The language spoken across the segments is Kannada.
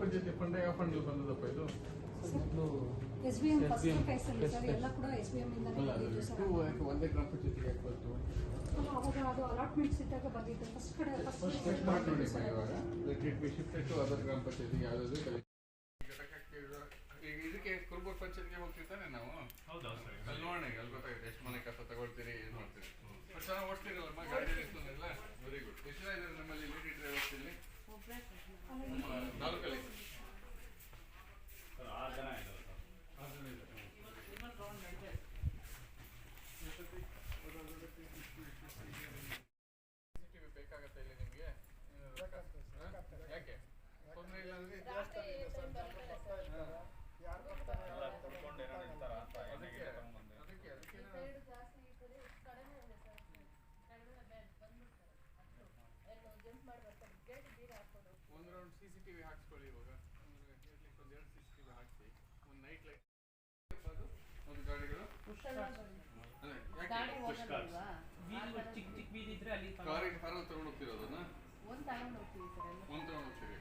ಪಂಚಾಯತಿ ಫಂಡ್ ಯಾವ ಫಂಡ್ ಬಂದದಪ್ಪ ಇದು? ಎಸ್ ಬಿ ಎಂ ಫಸ್ಟ್ ಫೇಸಲ್ಲಿ ಸರ್ ಎಲ್ಲ ಕೂಡ ಎಸ್ ಬಿ ಎಂ ಇಂದಾನೆ ಬಂದಿದ್ದು ಸರ್ ಇದು ಯಾಕೆ ಒಂದೇ ಗ್ರಾಮ ಪಂಚಾಯತಿಗೆ ಯಾಕೆ ಬಂತು? ಅವಾಗ ಅದು ಅಲಾಟ್ಮೆಂಟ್ಸ್ ಇದ್ದಾಗ ಬಂದಿದ್ದು ಫಸ್ಟ್ ಕಡೆ ಫಸ್ಟ್ ಫಸ್ಟ್ ಚೆಕ್ ಮಾಡಿ ನೋಡಿ ಅಮ್ಮ ಇವಾಗ let it be shifted to other ಗ್ರಾಮ ಈಗ ಇದಕ್ಕೆ ಕುರುಬೂರ್ ಪಂಚಾಯತ್ಗೆ ಹೋಗ್ತಿರ್ತಾನೆ ನಾವು? ಹೌದೌದು ಸರ್ ಅಲ್ಲಿ ನೋಡೋಣ ಈಗ ಅಲ್ಲಿ ಗೊತ್ತಾಗುತ್ತೆ. ಎಷ್ಟು ಮನೆ ಕಸ ತಗೊಳ್ತೀರಿ ಏನು ಮಾಡ್ತೀರಿ ಒಂದು ರೌಂಡ್ ಸಿ ಸಿ ಟಿವಿ ಹಾಕ್ಸ್ಕೊಳ್ಳಿ ಇವಾಗ ಒಂದು ಎರಡು ಸಿ ಸಿ ಟಿವಿ ಹಾಕಿಸಿ ಒಂದು ನೈಟ್ ಲೈಟ್ ಒಂದು ಗಾಡಿಗಳು ಪುಷ್ ಇದ್ರೆ ಅಲ್ಲಿ ಕಾರಿಗೆ ಕಾರಲ್ಲಿ ತಗೊಂಡು ಹೋಗ್ತಿರೋದನ್ನ ಒಂದ್ ತಗೊಂಡ್ ಹೋಗ್ತೀವಿ ಸರ್ ಎಲ್ಲ ಒಂದು ತಗೊಂಡು ಹೋಗ್ತೀರಿ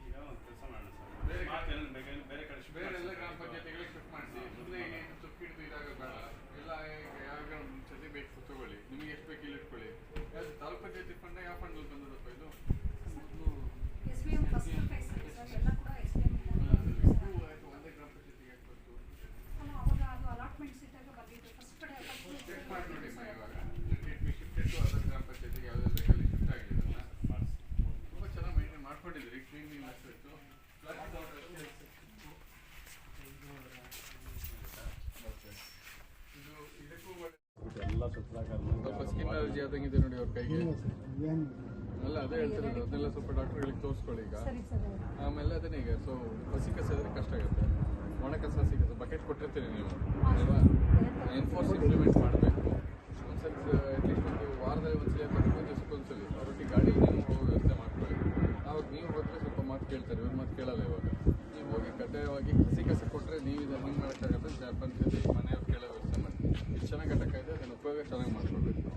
ಈಗ ಒಂದು ಕೆಲಸ ಮಾಡೋಣ ಬೇರೆ ಸರ್ ಮಾತು ಎಲ್ಲ ಬೇರೆ ಬೇರೆ ಕಡೆ shift ಬೇರೆ ಎಲ್ಲ ಮಾಡ್ಸಿ. ಗ್ರಾಮ ಪಂಚಾಯತಿಗಳಿಗೆ ಶಿಫ್ಟ್ ಮಾಡಿಸಿ ಮುಂದೆ ಈಗ ತುಪ್ಪಿಡ್ದು ಇದಾಗ ಬೇಡ ಎಲ್ಲ ಯಾವ ಗ್ರಾಮ ಪಂಚಾಯತಿ ಬೇಕು ತಗೊಳ್ಳಿ ನಿಮಗೆ ಎಷ್ಟು ಬೇಕು ಇಲ್ಲಿ ಇಟ್ಕೊಳ್ಳಿ ಯಾವ್ದು ತಾಲೂಕು ಪಂಚಾಯತಿ ಫಂಡ್ ಯಾವ ಫಂಡ್ ಬಂದದಪ್ಪ ಇದು ಎಸ್ ಬಿ ಎಂ ಫಸ್ಟ್ ಫೇಸಲ್ಲಿ ಸರ್ ಎಲ್ಲ ಕೂಡ ಎಸ್ ಬಿ ಎಂ ಇಂದಾನೆ ಅಲ್ಲ, ಬಂದಿದ್ದು ಇದು ಸರ್ ಯಾಕೆ ಒಂದೇ ಗ್ರಾಮ ಪಂಚಾಯತಿಗೆ ಯಾಕೆ ಬಂತು ಅಲ್ಲ, ಅವಾಗ ಅದು ಅಲಾಟ್ಮೆಂಟ್ಸ್ ಇದ್ದಾಗ ಬಂದಿದ್ದು ಫಸ್ಟ್ ಕಡೆ ಫಸ್ಟ್ ಚೆಕ್ ಮಾಡಿ ನೋಡಿ ಅಮ್ಮ ಇವಾಗ let it be shifted to other ಗ್ರಾಮ ಪಂಚಾಯತಿಗೆ ಯಾವ್ದು ಬೇಕು ಅಲ್ಲಿ ಶಿಫ್ಟ್ ಆಗಿದೆಯಲ್ಲ ಮಾಡ್ಸಿ. ತುಂಬ ಚೆನ್ನಾಗಿ ಮೇಂಟೈನ್ ಮಾಡ್ಕೊಂಡಿದ್ದೀರಿ ಕ್ಲೀನಿಂಗ್ ಅಷ್ಟು ಇದು ಇದಕ್ಕೂ ಒಳ್ಳೆ ಎಲ್ಲ ಸುತ್ತಲಾಗ ಸ್ವಲ್ಪ ಸ್ಕಿನ್ ಅಲರ್ಜಿ ಆದಂಗಿದೆ ನೋಡಿ ಅವ್ರ ಕೈಗೆ. ಅಲ್ಲ ಅದೇ ಹೇಳ್ತಿರೋದು. ಅದನ್ನೆಲ್ಲ ಸ್ವಲ್ಪ ಡಾಕ್ಟರ್ಗಳಿಗೆ ತೋರಿಸ್ಕೊಳ್ಳಿ ಈಗ. ಆಮೇಲೆ ಅದನ್ನೇ ಈಗ. ಸೊ ಹಸಿ ಕಸ ಇದ್ರೆ ಕಷ್ಟ ಆಗುತ್ತೆ. ಒಣ ಕಸ ಹಸಿ ಕಸ ಬಕೆಟ್ ಕೊಟ್ಟಿರ್ತೀರಿ ನೀವು ಅಲ್ವಾ? ಎನ್ಫೋರ್ಸ್ ಇಂಪ್ಲಿಮೆಂಟ್ ಮಾಡಬೇಕು. ಒಂದ್ಸಲ ಅಟ್ಲೀಸ್ಟ್ ಒಂದು ವಾರದಲ್ಲಿ ಒಂದ್ಸಲ ದಿವಸಕ್ಕೆ ಒಂದ್ಸಲ ಅವರೊಟ್ಟಿಗೆ ಗಾಡಿ ನೀವು ಹೋಗೋ ವ್ಯವಸ್ಥೆ ಮಾಡ್ಕೊಳ್ಳಿ. ಅವಾಗ ನೀವು ಹೋದ್ರೆ ಸ್ವಲ್ಪ ಮಾತು ಕೇಳ್ತಾರೆ. ಇವ್ರ ಮಾತು ಕೇಳಲ್ಲ ಇವಾಗ. ನೀವು ಹೋಗಿ ಕಡ್ಡಾಯವಾಗಿ ಹಸಿ ಕಸ ಕೊಟ್ಟರೆ ನೀವು ಇದನ್ನು ಹೆಂಗೆ ಮಾಡೋಕ್ಕಾಗತ್ತೆ. ಜ- ಪಂಚಾಯತಿ ಮನೆಯವ್ರು ಕೇಳೋ ವ್ಯವಸ್ಥೆ ಮಾಡಿ. ಎಷ್ಟು ಚೆನ್ನಾಗಿ ಘಟಕ ಇದೆ. ಅದನ್ನು ಉಪಯೋಗ ಚೆನ್ನಾಗಿ ಮಾಡ್ಕೊಳ್ಬೇಕು.